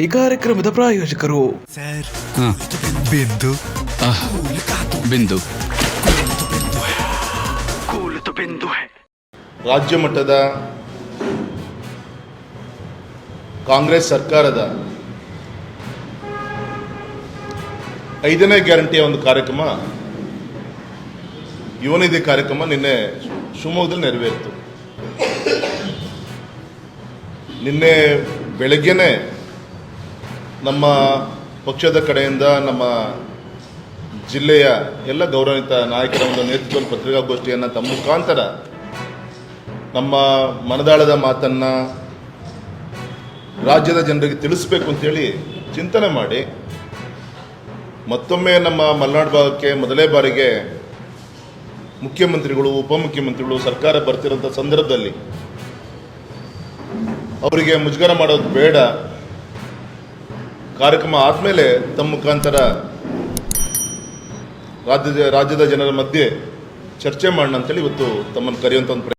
ಈ ಕಾರ್ಯಕ್ರಮದ ಪ್ರಾಯೋಜಕರು. ಬಿಂದು. ಬಿಂದು. ರಾಜ್ಯ ಮಟ್ಟದ ಕಾಂಗ್ರೆಸ್ ಸರ್ಕಾರದ ಐದನೇ ಗ್ಯಾರಂಟಿಯ ಒಂದು ಕಾರ್ಯಕ್ರಮ ಯುವನಿಧಿ ಕಾರ್ಯಕ್ರಮ ನಿನ್ನೆ ಶಿವಮೊಗ್ಗದಲ್ಲಿ ನೆರವೇರಿತು. ನಿನ್ನೆ ಬೆಳಗ್ಗೆನೆ ನಮ್ಮ ಪಕ್ಷದ ಕಡೆಯಿಂದ ನಮ್ಮ ಜಿಲ್ಲೆಯ ಎಲ್ಲ ಗೌರವಿತ ನಾಯಕರ ಒಂದು ನೇತೃತ್ವದ ಪತ್ರಿಕಾಗೋಷ್ಠಿಯನ್ನು ತಮ್ಮ ಮುಖಾಂತರ ನಮ್ಮ ಮನದಾಳದ ಮಾತನ್ನು ರಾಜ್ಯದ ಜನರಿಗೆ ತಿಳಿಸ್ಬೇಕು ಅಂತೇಳಿ ಚಿಂತನೆ ಮಾಡಿ ಮತ್ತೊಮ್ಮೆ ನಮ್ಮ ಮಲೆನಾಡು ಭಾಗಕ್ಕೆ ಮೊದಲೇ ಬಾರಿಗೆ ಮುಖ್ಯಮಂತ್ರಿಗಳು, ಉಪಮುಖ್ಯಮಂತ್ರಿಗಳು, ಸರ್ಕಾರ ಬರ್ತಿರೋಂಥ ಸಂದರ್ಭದಲ್ಲಿ ಅವರಿಗೆ ಮುಜುಗರ ಮಾಡೋದು ಬೇಡ. ಕಾರ್ಯಕ್ರಮ ಆದಮೇಲೆ ತಮ್ಮ ಮುಖಾಂತರ ರಾಜ್ಯದ ರಾಜ್ಯದ ಜನರ ಮಧ್ಯೆ ಚರ್ಚೆ ಮಾಡೋಣ ಅಂತೇಳಿ ಇವತ್ತು ತಮ್ಮನ್ನು ಕರೆಯುವಂಥ ಒಂದು